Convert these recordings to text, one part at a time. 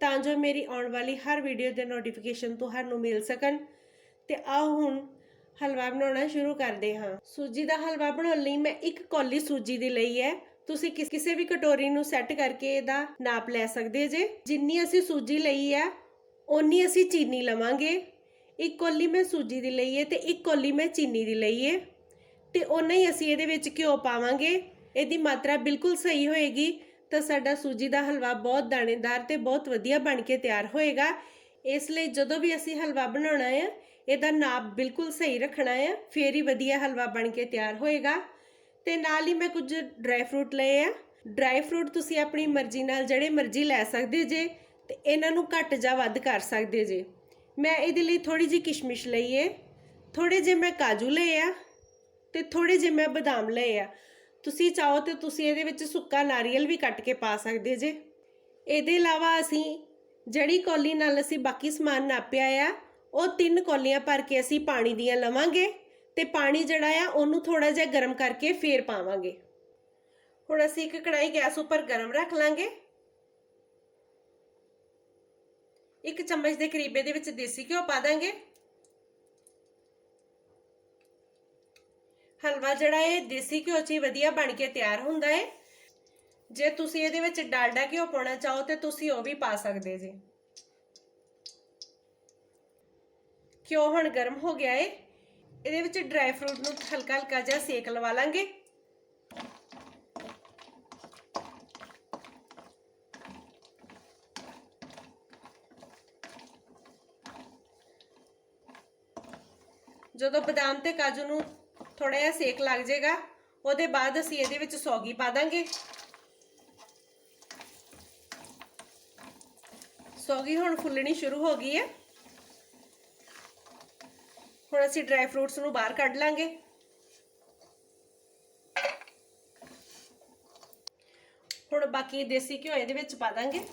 ਤਾਂ ਜੋ ਮੇਰੀ ਆਉਣ ਵਾਲੀ ਹਰ ਵੀਡੀਓ ਦੇ ਨੋਟੀਫਿਕੇਸ਼ਨ ਤੁਹਾਨੂੰ ਮਿਲ ਸਕਣ। ਤੇ ਆਓ ਹੁਣ ਹਲਵਾ ਬਣਾਉਣਾ ਸ਼ੁਰੂ ਕਰਦੇ ਹਾਂ। ਸੂਜੀ ਦਾ ਹਲਵਾ ਬਣਾਉਣ ਲਈ ਮੈਂ ਇੱਕ ਕੌਲੀ ਸੂਜੀ ਦੀ ਲਈ ਹੈ। ਤੁਸੀਂ ਕਿਸ- ਕਿਸੇ ਵੀ ਕਟੋਰੀ ਨੂੰ ਸੈੱਟ ਕਰਕੇ ਇਹਦਾ ਨਾਪ ਲੈ ਸਕਦੇ ਜੇ। ਜਿੰਨੀ ਅਸੀਂ ਸੂਜੀ ਲਈ ਹੈ, ਓਨੀ ਅਸੀਂ ਚੀਨੀ ਲਵਾਂਗੇ। ਇੱਕ ਕੌਲੀ ਮੈਂ ਸੂਜੀ ਦੀ ਲਈ ਹੈ ਤੇ ਇੱਕ ਕੌਲੀ ਮੈਂ ਚੀਨੀ ਦੀ ਲਈ ਹੈ। ਤੇ ਓਨਾ ਹੀ ਅਸੀਂ ਇਹਦੇ ਵਿੱਚ ਘਿਓ ਪਾਵਾਂਗੇ। ਇਹਦੀ ਮਾਤਰਾ ਬਿਲਕੁਲ ਸਹੀ ਹੋਏਗੀ। ਤਾਂ ਸਾਡਾ ਸੂਜੀ ਦਾ ਹਲਵਾ ਬਹੁਤ ਦਾਣੇਦਾਰ ਤੇ ਬਹੁਤ ਵਧੀਆ ਬਣ ਕੇ ਤਿਆਰ ਹੋਏਗਾ। ਇਸ ਲਈ ਜਦੋਂ ਵੀ ਅਸੀਂ ਹਲਵਾ ਬਣਾਉਣਾ ਹੈ ਇਹਦਾ ਨਾਪ ਬਿਲਕੁਲ ਸਹੀ ਰੱਖਣਾ ਹੈ ਫੇਰ ਹੀ ਵਧੀਆ ਹਲਵਾ ਬਣ ਕੇ ਤਿਆਰ ਹੋਏਗਾ। ਤੇ ਨਾਲ ਹੀ ਮੈਂ ਕੁਝ ਡਰਾਈ ਫਰੂਟ ਲਏ ਆ। ਡਰਾਈ ਫਰੂਟ ਤੁਸੀਂ ਆਪਣੀ ਮਰਜ਼ੀ ਨਾਲ ਜਿਹੜੇ ਮਰਜ਼ੀ ਲੈ ਸਕਦੇ ਜੇ ਤੇ ਇਹਨਾਂ ਨੂੰ ਘੱਟ ਜਾਂ ਵੱਧ ਕਰ ਸਕਦੇ ਜੇ। ਮੈਂ ਇਹਦੇ ਲਈ ਥੋੜੀ ਜਿਹੀ ਕਿਸ਼ਮਿਸ਼ ਲਈ ਏ। ਥੋੜੇ ਜਿਹੇ ਮੈਂ ਕਾਜੂ ਲਏ ਆ ਤੇ ਥੋੜੇ ਜਿਹੇ ਮੈਂ ਬਦਾਮ ਲਏ ਆ। ਤੁਸੀਂ ਚਾਹੋ ਤੇ ਤੁਸੀਂ ਇਹਦੇ ਵਿੱਚ ਸੁੱਕਾ ਨਾਰੀਅਲ ਵੀ ਕੱਟ ਕੇ ਪਾ ਸਕਦੇ ਜੇ। ਇਹਦੇ ਇਲਾਵਾ ਅਸੀਂ ਜਿਹੜੀ ਕੌਲੀ ਨਾਲ ਅਸੀਂ ਬਾਕੀ ਸਮਾਨ ਨਾਪਿਆ ਆ, ਉਹ ਤਿੰਨ ਕੌਲੀਆਂ ਭਰ ਕੇ ਅਸੀਂ ਪਾਣੀ ਦੀਆਂ ਲਵਾਂਗੇ ਤੇ ਪਾਣੀ ਜਿਹੜਾ ਆ, ਉਹਨੂੰ ਥੋੜਾ ਜਿਹਾ ਗਰਮ ਕਰਕੇ ਫੇਰ ਪਾਵਾਂਗੇ। ਹੁਣ ਅਸੀਂ ਇੱਕ ਕੜਾਈ ਗੈਸ ਉੱਪਰ ਗਰਮ ਰੱਖ ਲਾਂਗੇ। ਇੱਕ ਚਮਚ ਦੇ ਕਰੀਬ ਇਹਦੇ ਵਿੱਚ ਦੇਸੀ ਘਿਓ ਪਾ ਦਾਂਗੇ। ਹਲਵਾ ਜਿਹੜਾ ਇਹ ਦੇਸੀ ਘਿਓ 'ਚ ਹੀ ਵਧੀਆ ਬਣ ਕੇ ਤਿਆਰ ਹੁੰਦਾ ਹੈ ਜੇ ਤੁਸੀਂ ਇਹਦੇ ਵਿੱਚ ਡਾਲਡਾ ਘਿਓ ਪਾਉਣਾ ਚਾਹੋ ਤੇ ਤੁਸੀਂ ਉਹ ਵੀ ਪਾ ਸਕਦੇ ਜੀ। ਘਿਓ ਹੁਣ ਗਰਮ ਹੋ ਗਿਆ ਹੈ ਇਹਦੇ ਵਿੱਚ ਡਰਾਈ ਫਰੂਟ ਨੂੰ ਹਲਕਾ ਹਲਕਾ ਜਿਹਾ ਸੇਕ ਲਵਾ ਲਾਂਗੇ। ਜਦੋਂ ਬਦਾਮ ਤੇ ਕਾਜੂ ਨੂੰ ਥੋੜਾ ਜਿਹਾ ਸੇਕ ਲੱਗ ਜਾਏਗਾ, ਉਹਦੇ ਬਾਅਦ ਅਸੀਂ ਇਹਦੇ ਵਿੱਚ ਸੌਗੀ ਪਾ ਦਾਂਗੇ। ਸੌਗੀ ਹੁਣ ਫੁੱਲਣੀ ਸ਼ੁਰੂ ਹੋ ਗਈ ਹੈ। ਹੁਣ ਅਸੀਂ ਡਰਾਈ ਫਰੂਟਸ ਨੂੰ ਬਾਹਰ ਕੱਢ ਲਾਂਗੇ। ਹੁਣ ਬਾਕੀ ਦੇਸੀ ਘਿਓ ਇਹਦੇ ਵਿੱਚ ਪਾ ਦਾਂਗੇ।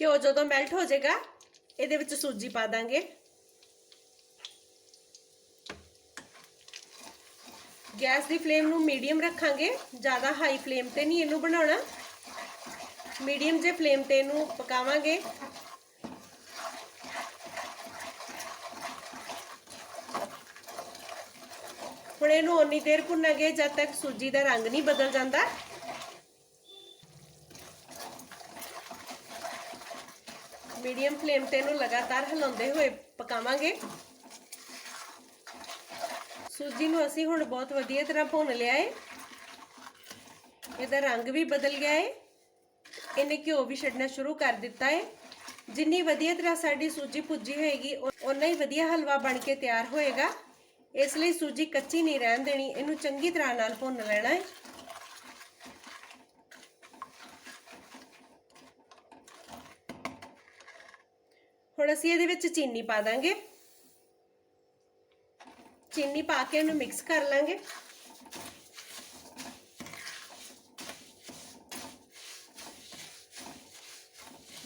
ਘਿਓ ਜਦੋਂ ਮੈਲਟ ਹੋ ਜਾਏਗਾ ਇਹਦੇ ਵਿੱਚ ਸੂਜੀ ਪਾ ਦਾਂਗੇ। ਗੈਸ ਦੀ ਫਲੇਮ ਨੂੰ ਮੀਡੀਅਮ ਰੱਖਾਂਗੇ। ਜ਼ਿਆਦਾ ਹਾਈ ਫਲੇਮ ਤੇ ਨਹੀਂ ਇਹਨੂੰ ਬਣਾਉਣਾ। ਮੀਡੀਅਮ ਜੇ ਫਲੇਮ ਤੇ ਇਹਨੂੰ ਪਕਾਵਾਂਗੇ। ਹੁਣ ਇਹਨੂੰ ਓਨੀ ਦੇਰ ਭੁੰਨਾਂਗੇ, ਜਦ ਤੱਕ ਸੂਜੀ ਦਾ ਰੰਗ ਨਹੀਂ ਬਦਲ ਜਾਂਦਾ। ਮੀਡੀਅਮ ਫਲੇਮ ਤੇ ਇਹਨੂੰ ਲਗਾਤਾਰ ਹਿਲਾਉਂਦੇ ਹੋਏ ਪਕਾਵਾਂਗੇ। ਸੂਜੀ ਨੂੰ ਅਸੀਂ ਹੁਣ ਬਹੁਤ ਵਧੀਆ ਤਰ੍ਹਾਂ ਭੁੰਨ ਲਿਆ ਹੈ ਇਹਦਾ ਰੰਗ ਵੀ ਬਦਲ ਗਿਆ ਹੈ ਇਹਨੇ ਘਿਓ ਵੀ ਛੱਡਣਾ ਸ਼ੁਰੂ ਕਰ ਦਿੱਤਾ ਹੈ ਜਿੰਨੀ ਵਧੀਆ ਤਰ੍ਹਾਂ ਸਾਡੀ ਸੂਜੀ ਭੁੱਜੀ ਹੋਏਗੀ ਉਨਾ ਹੀ ਵਧੀਆ ਹਲਵਾ ਬਣ ਕੇ ਤਿਆਰ ਹੋਏਗਾ। ਇਸ ਲਈ ਸੂਜੀ ਕੱਚੀ ਨਹੀਂ ਰਹਿਣ ਦੇਣੀ, ਇਹਨੂੰ ਚੰਗੀ ਤਰ੍ਹਾਂ ਨਾਲ ਭੁੰਨ ਲੈਣਾ ਹੈ ਹੁਣ ਅਸੀਂ ਇਹਦੇ ਵਿੱਚ ਚੀਨੀ ਪਾ ਦਾਂਗੇ। ਚੀਨੀ ਪਾ ਕੇ ਇਹਨੂੰ ਮਿਕਸ ਕਰ ਲਾਂਗੇ।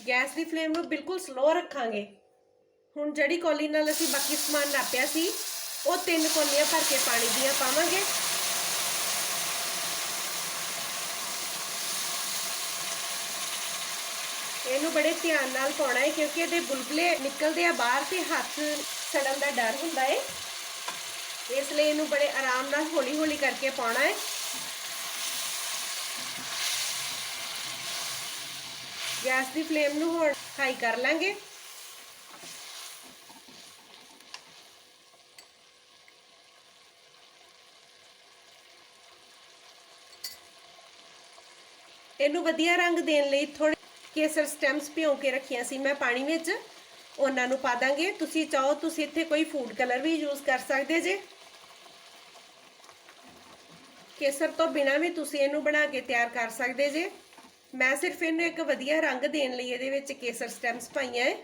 ਗੈਸ ਦੀ ਫਲੇਮ ਨੂੰ ਬਿਲਕੁਲ ਸਲੋ ਰੱਖਾਂਗੇ। ਹੁਣ ਜਿਹੜੀ ਕੌਲੀ ਨਾਲ ਅਸੀਂ ਬਾਕੀ ਸਮਾਨ ਨਾਪਿਆ ਸੀ, ਉਹ ਤਿੰਨ ਕੌਲੀਆਂ ਭਰ ਕੇ ਪਾਣੀ ਦੀਆਂ ਪਾਵਾਂਗੇ। ਇਹਨੂੰ ਬੜੇ ਧਿਆਨ ਨਾਲ ਪਾਉਣਾ ਹੈ ਕਿਉਂਕਿ ਇਹਦੇ ਬੁਲਬੁਲੇ ਨਿਕਲਦੇ ਆ ਬਾਹਰ ਤੇ ਹੱਥ ਸੜਨ ਦਾ ਡਰ ਹੁੰਦਾ ਹੈ ਇਸ ਲਈ ਇਹਨੂੰ ਬੜੇ ਆਰਾਮ ਨਾਲ ਹੌਲੀ ਹੌਲੀ ਕਰਕੇ ਪਾਉਣਾ ਹੈ। ਗੈਸ ਦੀ ਫਲੇਮ ਨੂੰ ਹੁਣ ਹਾਈ ਕਰ ਲਾਂਗੇ। ਇਹਨੂੰ ਵਧੀਆ ਰੰਗ ਦੇਣ ਲਈ ਥੋੜੇ ਕੇਸਰ ਸਟੈਮਸ ਭਿਓ ਕੇ ਰੱਖੀਆਂ ਸੀ, ਮੈਂ ਪਾਣੀ ਵਿੱਚ ਉਹਨਾਂ ਨੂੰ ਪਾ ਦਾਂਗੇ। ਤੁਸੀਂ ਚਾਹੋ, ਤੁਸੀਂ ਇੱਥੇ ਕੋਈ ਫੂਡ ਕਲਰ ਵੀ ਯੂਜ਼ ਕਰ ਸਕਦੇ ਜੇ। ਕੇਸਰ ਤੋਂ ਬਿਨਾ ਵੀ ਤੁਸੀਂ ਇਹਨੂੰ ਬਣਾ ਕੇ ਤਿਆਰ ਕਰ ਸਕਦੇ ਜੇ। ਮੈਂ ਸਿਰਫ ਇਹਨੂੰ ਇੱਕ ਵਧੀਆ ਰੰਗ ਦੇਣ ਲਈ ਇਹਦੇ ਵਿੱਚ ਕੇਸਰ ਸਟੈਂਪਸ ਪਾਈਆਂ ਹੈ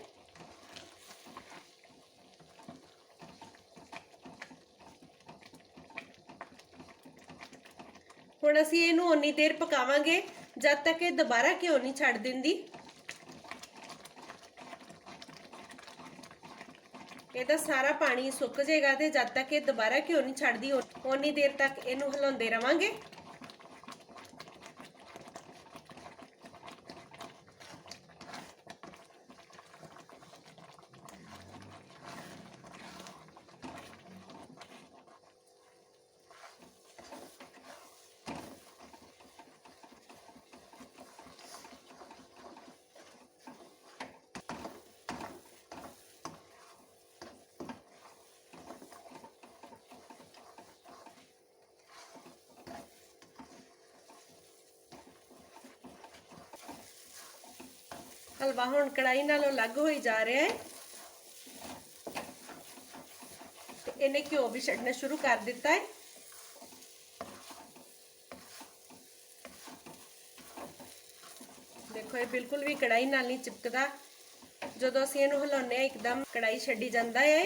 ਹੁਣ ਅਸੀਂ ਇਹਨੂੰ ਓਨੀ ਦੇਰ ਪਕਾਵਾਂਗੇ। ਜਦ ਤੱਕ ਇਹ ਦੁਬਾਰਾ ਘਿਓ ਨਹੀਂ ਛੱਡ ਦਿੰਦੀ? ਇਹਦਾ ਸਾਰਾ ਪਾਣੀ ਸੁੱਕ ਜਾਏਗਾ ਤੇ ਜਦ ਤੱਕ ਇਹ ਦੁਬਾਰਾ ਘਿਓ ਨਹੀਂ ਛੱਡਦੀ ਓਨੀ ਦੇਰ ਤੱਕ ਇਹਨੂੰ ਹਿਲਾਉਂਦੇ ਰਵਾਂਗੇ। ਹਲਵਾ ਹੁਣ ਕੜਾਈ ਨਾਲੋਂ ਅਲੱਗ ਹੋਈ ਜਾ ਰਿਹਾ ਹੈ। ਇਹਨੇ ਘਿਓ ਵੀ ਛੱਡਣਾ ਸ਼ੁਰੂ ਕਰ ਦਿੱਤਾ ਹੈ। ਦੇਖੋ, ਇਹ ਬਿਲਕੁਲ ਵੀ ਕੜਾਈ ਨਾਲ ਨਹੀਂ ਚਿਪਕਦਾ। ਜਦੋਂ ਅਸੀਂ ਇਹਨੂੰ ਹਿਲਾਉਂਦੇ ਆ ਇੱਕਦਮ ਕੜਾਈ ਛੱਡੀ ਜਾਂਦਾ ਹੈ।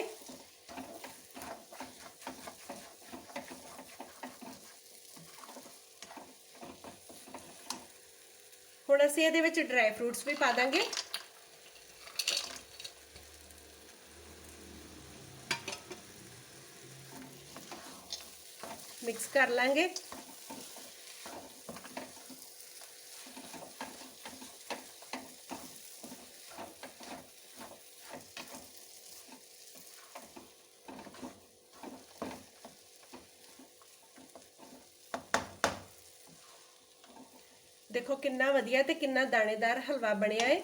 ਹੁਣ ਅਸੀਂ ਇਹਦੇ ਵਿੱਚ ਡਰਾਈ ਫਰੂਟਸ ਵੀ ਪਾ ਦਾਂਗੇ। ਮਿਕਸ ਕਰ ਲਾਂਗੇ। ਦੇਖੋ ਕਿੰਨਾ ਵਧੀਆ ਤੇ ਕਿੰਨਾ ਦਾਣੇਦਾਰ ਹਲਵਾ ਬਣਿਆ ਏ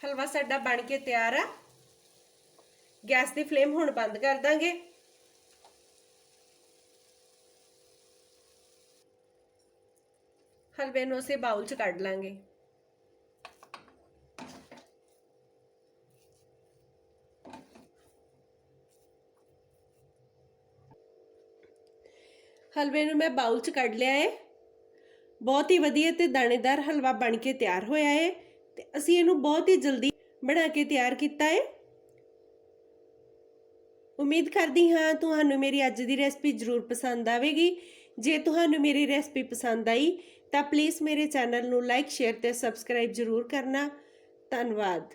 ਹਲਵਾ ਸਾਡਾ ਬਣ ਕੇ ਤਿਆਰ ਆ ਗੈਸ ਦੀ ਫਲੇਮ ਹੁਣ ਬੰਦ ਕਰ ਦਾਂਗੇ ਹਲਵੇ ਨੂੰ ਅਸੀਂ ਬਾਉਲ 'ਚ ਕੱਢ ਲਾਂਗੇ ਹਲਵੇ ਨੂੰ ਮੈਂ ਬਾਉਲ 'ਚ ਕੱਢ ਲਿਆ ਹੈ ਬਹੁਤ ਹੀ ਵਧੀਆ ਤੇ ਦਾਣੇਦਾਰ ਹਲਵਾ ਬਣ ਕੇ ਤਿਆਰ ਹੋਇਆ ਹੈ ਤੇ ਅਸੀਂ ਇਹਨੂੰ ਬਹੁਤ ਹੀ ਜਲਦੀ ਬਣਾ ਕੇ ਤਿਆਰ ਕੀਤਾ ਹੈ ਉਮੀਦ ਕਰਦੀ ਹਾਂ ਤੁਹਾਨੂੰ ਮੇਰੀ ਅੱਜ ਦੀ ਰੈਸਪੀ ਜ਼ਰੂਰ ਪਸੰਦ ਆਵੇਗੀ। ਜੇ ਤੁਹਾਨੂੰ ਮੇਰੀ ਰੈਸਪੀ ਪਸੰਦ ਆਈ ਤਾਂ ਪਲੀਜ਼ ਮੇਰੇ ਚੈਨਲ ਨੂੰ ਲਾਈਕ ਸ਼ੇਅਰ ਤੇ ਸਬਸਕ੍ਰਾਈਬ ਜ਼ਰੂਰ ਕਰਨਾ। ਧੰਨਵਾਦ।